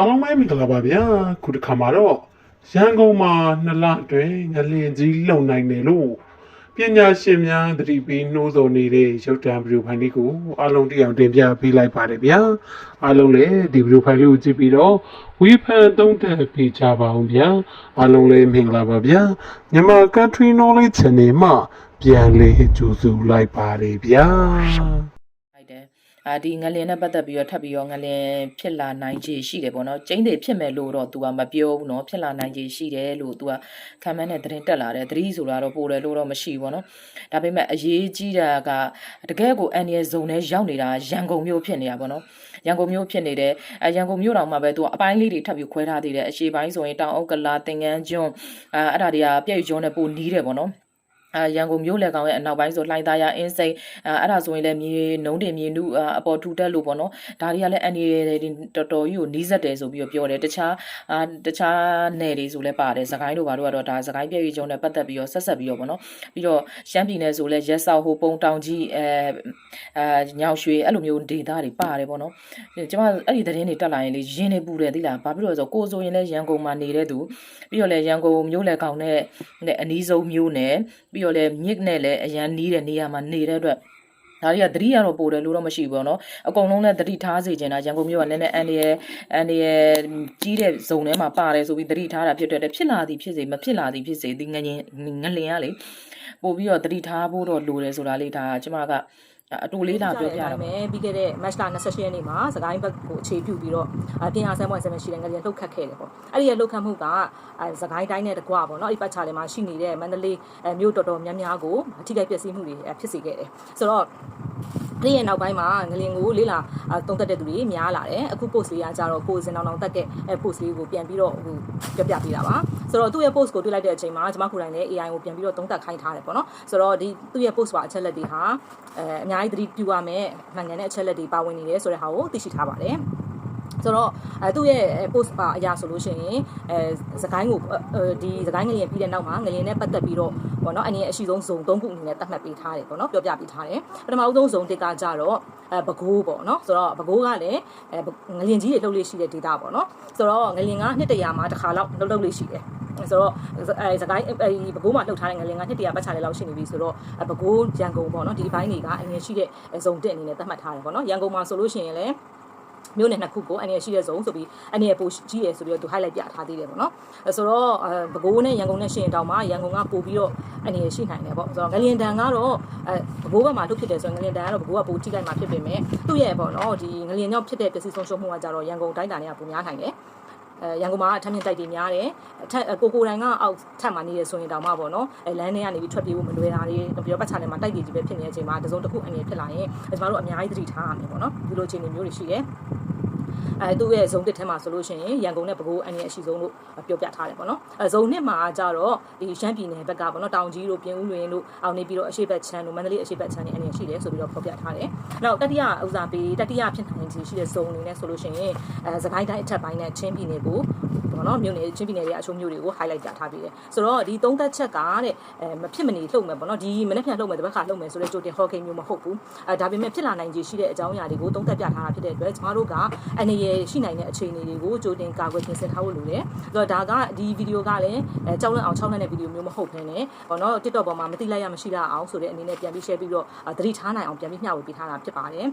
အားလုံးပဲမင်္ဂလာပါဗျာခုတစ်ခါမှာတော့ရန်ကုန်မှာနှစ်လအတွင်းငလင်ကြီးလုံနိုင်တယ်လို့ပညာရှင်များသတိပေးနှိုးဆော်နေတဲ့ရုပ်တံဗီဒီယိုဖိုင်လေးကိုအားလုံးတရားတင်ပြပေးလိုက်ပါတယ်ဗျာအားလုံးလည်းဒီဗီဒီယိုဖိုင်လေးကိုကြည့်ပြီးတော့ဝေဖန်သုံးသပ်ပေးကြပါအောင်ဗျာအားလုံးလည်းမင်္ဂလာပါဗျာမြန်မာ Country Knowledge Channel မှာပြန်လေးကြိုဆိုလိုက်ပါတယ်ဗျာလိုက်တယ် အာဒီငလင်နဲ့ပတ်သက်ပြီးတော့ထပ်ပြီးတော့ငလင်ဖြစ်လာနိုင်ခြေရှိတယ်ပေါ့နော်ကျင်းတွေဖြစ်မယ်လို့တော့ तू ကမပြောဘူးနော်ဖြစ်လာနိုင်ခြေရှိတယ်လို့ तू ကခံမှန်းတဲ့သတင်းတက်လာတယ်သတိဆိုတာတော့ပိုတယ်လို့တော့မရှိဘူးပေါ့နော်ဒါပေမဲ့အရေးကြီးတာကတကယ်ကိုအန်ရဲဇုံနဲ့ရောက်နေတာရန်ကုန်မြို့ဖြစ်နေတာပေါ့နော်ရန်ကုန်မြို့ဖြစ်နေတယ်အဲရန်ကုန်မြို့တောင်မှာပဲသူကအပိုင်းလေးတွေထပ်ပြီးခွဲထားသေးတယ်အရှေ့ပိုင်းဆိုရင်တောင်အုပ်ကလာတင်ငန်းကျွန်းအဲအဲ့ဒါတွေကပြည့်ကျွန်းနဲ့ပိုနီးတယ်ပေါ့နော် အာရန်ကုန်မြို့လက်ကောင်ရဲ့အနောက်ပိုင်းဆိုလှိုင်သာယာအင်းစိန်အာအဲ့ဒါဆိုရင်လည်းမြေနုံးတင်မြေနုအာအပေါ်ထူတက်လို့ပေါ့နော်ဒါတွေကလည်းအန်ဒီတော်တော်ကြီးကိုနီးစက်တယ်ဆိုပြီးတော့ပြောတယ်တခြားအာတခြားနယ်တွေဆိုလည်းပါတယ်စကိုင်းတို့ဘာတို့ကတော့ဒါစကိုင်းပြည့်ရွှေကျုံနဲ့ပတ်သက်ပြီးတော့ဆက်ဆက်ပြီးတော့ပေါ့နော်ပြီးတော့ရှမ်းပြည်နယ်ဆိုလည်းရက်ဆောက်ဟိုပုံတောင်ကြီးအဲအာညောင်ရွှေအဲ့လိုမျိုးဒေသတွေပါတယ်ပေါ့နော်ကျမအဲ့ဒီသတင်းတွေတက်လာရင်လေရင်းနေပူတယ်သိလားဘာဖြစ်လို့လဲဆိုတော့ကိုယ်ဆိုရင်လည်းရန်ကုန်မှာနေတဲ့သူပြီးတော့လည်းရန်ကုန်မြို့လယ်ကောင်နဲ့နဲ့အနီးဆုံးမြို့နယ်ပြီးတော့လည်းမြစ်နဲ့လည်းအရန်နီးတဲ့နေရာမှာနေတဲ့အတွက်ဒါတွေကသတိရတော့ပို့တယ်လို့တော့မရှိဘူးပေါ့နော်အကုန်လုံးလည်းသတိထားစေချင်တာရန်ကုန်မြို့ကနည်းနည်းအန်ဒီရဲ့အန်ဒီရဲ့ကြီးတဲ့ဇုံထဲမှာပါတယ်ဆိုပြီးသတိထားတာဖြစ်တဲ့အတွက်ဖြစ်လာသည်ဖြစ်စေမဖြစ်လာသည်ဖြစ်စေဒီငရင်ငလင်ကလေပို့ပြီးတော့သတိထားဖို့တော့လိုတယ်ဆိုတာလေးဒါကျမက အတူလေးလာပြောပြတာပါမယ်ပြီးခဲ့တဲ့ match လာ28ရက်နေ့မှာစကိုင်းဘက်ကိုအခြေပြုပြီးတော့အပြင်အားဆန်းပွင့်ဆမ်းရှိတဲ့ငလျင်လှုပ်ခတ်ခဲ့တယ်ပေါ့အဲ့ဒီရဲ့လှုပ်ခတ်မှုကအဲစကိုင်းတိုင်းနဲ့တကွာပေါ့နော်အဲ့ဒီပတ်ချာလေးမှာရှိနေတဲ့မန္တလေးအဲမြို့တော်တော်များများကိုထိခိုက်ပျက်စီးမှုတွေဖြစ်စေခဲ့တယ်ဆိုတော့ ဒီရဲ့နောက်ပိုင်းမှာငလင်ကိုလေးလာတုံးတက်တဲ့သူတွေများလာတယ်အခု post လေးကကြတော့ကိုယ်စင်တောင်တောင်တက်တဲ့အဲ post လေးကိုပြန်ပြီးတော့ဟိုပြပြပေးတာပါဆိုတော့သူ့ရဲ့ post ကိုတွေ့လိုက်တဲ့အချိန်မှာကျွန်မကိုယ်တိုင်လည်း AI ကိုပြန်ပြီးတော့တုံးတက်ခိုင်းထားတယ်ပေါ့နော်ဆိုတော့ဒီသူ့ရဲ့ post ပါအချက်လက်တွေဟာအဲအများကြီးသတိပြုရမယ်မှန်ကန်တဲ့အချက်လက်တွေပါဝင်နေတယ်ဆိုတဲ့ဟာကိုသိရှိထားပါတယ် ဆိုတော့အဲသူ့ရဲ့ post ပါအရာဆိုလို့ရှိရင်အဲစကိုင်းကိုဒီစကိုင်းငလျင်ပြီးတဲ့နောက်မှာငလျင်နဲ့ပတ်သက်ပြီးတော့ဘောနော်အနေနဲ့အရှိဆုံးဇုံ၃ခုအနေနဲ့သတ်မှတ်ပေးထားတယ်ပေါ့နော်ပြောပြပေးထားတယ်ပထမဆုံးဇုံတစ်ကကြတော့အဲဘကိုးပေါ့နော်ဆိုတော့ဘကိုးကလည်းအဲငလျင်ကြီးတွေလှုပ်လေးရှိတဲ့ data ပေါ့နော်ဆိုတော့ငလျင်ကနှစ်တရာမှာတစ်ခါလောက်လှုပ်လှုပ်လေးရှိတယ်ဆိုတော့အဲစကိုင်းအဲဘကိုးမှာလှုပ်ထားတဲ့ငလင်ကနှစ်တရာပတ်ချာလေးလောက်ရှိနေပြီဆိုတော့ဘကိုးရန်ကုန်ပေါ့နော်ဒီဘိုင်းတွေကအငယ်ရှိတဲ့ဇုံတက်အနေနဲ့သတ်မှတ်ထားတယ်ပေါ့နော်ရန်ကုန်မှာဆိုလို့ရှိရင်လည်း မြို့နယ်နှစ်ခုကိုအနေရရှိတဲ့ဇုံဆိုပြီးအနေရပိုကြီးရယ်ဆိုပြီးတော့သူ highlight ပြထားသေးတယ်ပေါ့နော်အဲဆိုတော့အဲပဲခူးနဲ့ရန်ကုန်နဲ့ရှင်တောင်မှာရန်ကုန်ကပို့ပြီးတော့အနေရရှိနိုင်တယ်ပေါ့ဆိုတော့ငလျင်တန်ကတော့အဲပဲခူးဘက်မှာလှုပ်ဖြစ်တယ်ဆိုရင်ငလျင်တန်ကတော့ပဲခူးကပိုထိခိုက်မှာဖြစ်ပေမဲ့သူ့ရဲ့ပေါ့နော်ဒီငလျင်ကြောင့်ဖြစ်တဲ့ပစ္စည်းဆုံးရှုံးမှုကကြတော့ရန်ကုန်တိုင်းတာနဲ့ကပိုများနိုင်တယ်အဲရန်ကုန်မှာအထက်မြင့်တိုက်တွေများတယ်အထက်ကိုကိုတိုင်းကအောက်ထပ်မှာနေရဆိုရင်တောင်မှပေါ့နော်အဲလမ်းထဲကနေပြီးထွက်ပြေးဖို့မလွယ်တာတွေပြီးတော့ပတ်ချာထဲမှာတိုက်တွေကြီးပဲဖြစ်နေတဲ့အချိန်မှာတစုံတစ်ခုအနေဖြစ်လာရင်ကျွန်တော်တို့အများကြီးသတိထားရမယ်ပေါ့နော်ဒီလိုအခြေအနေမျိုးတွေရှိတယ် အဲသူ့ရဲ့ဇုံတစ်ထဲမှာဆိုလို့ရှိရင်ရန်ကုန်နဲ့ပဲခူးအနေအရှိဆုံးလို့ပြောပြထားတယ်ပေါ့နော်အဲဇုံနှစ်မှာကြတော့ဒီရှမ်းပြည်နယ်ဘက်ကပေါ့နော်တောင်ကြီးတို့ပြင်ဦးလွင်တို့အောင်နေပြီးတော့အရှိတ်ဘက်ချမ်းတို့မန္တလေးအရှိတ်ဘက်ချမ်းတွေအနေရှိတယ်ဆိုပြီးတော့ဖော်ပြထားတယ်နောက်တတိယဥစားပေးတတိယဖြစ်နိုင်ခြေရှိတဲ့ဇုံအနေနဲ့ဆိုလို့ရှိရင်အဲစကိုင်းတိုင်းအထက်ပိုင်းနဲ့ချင်းပြည်နယ်ကိုပေါ့နော်မြို့နယ်ချင်းပြည်နယ်ရဲ့အချို့မြို့တွေကို highlight ပြထားပေးတယ်ဆိုတော့ဒီသုံးသက်ချက်ကတဲ့အဲမဖြစ်မနေလှုပ်မယ်ပေါ့နော်ဒီမနေ့ပြန်လှုပ်မယ်တပတ်ခါလှုပ်မယ်ဆိုတဲ့ကြိုတင်ဟော်ကိန်းမျိုးမဟုတ်ဘူးအဲဒါပေမဲ့ဖြစ်လာနိုင်ခြေရှိတဲ့အကြောင်းအရာတွေကိုသုံးသက်ပြထားတာဖြစ်တဲ့အတွက်ကျမတို့ကအနေရရှိနိုင်တဲ့အခြေအနေတွေကိုကြိုတင်ကာကွယ်ပြင်ဆင်ထားဖို့လိုတယ်ဆိုတော့ဒါကဒီဗီဒီယိုကလည်းအဲကြောက်လန့်အောင်ချောင်းလန့်တဲ့ဗီဒီယိုမျိုးမဟုတ်ဘဲနဲ့ပေါ့နော် TikTok ပေါ်မှာမသိလိုက်ရမရှိတာအောင်ဆိုတဲ့အနေနဲ့ပြန်ပြီး share ပြီးတော့သတိထားနိုင်အောင်ပြန်ပြီးမျှဝေပေးထားတာဖြစ်ပါတယ်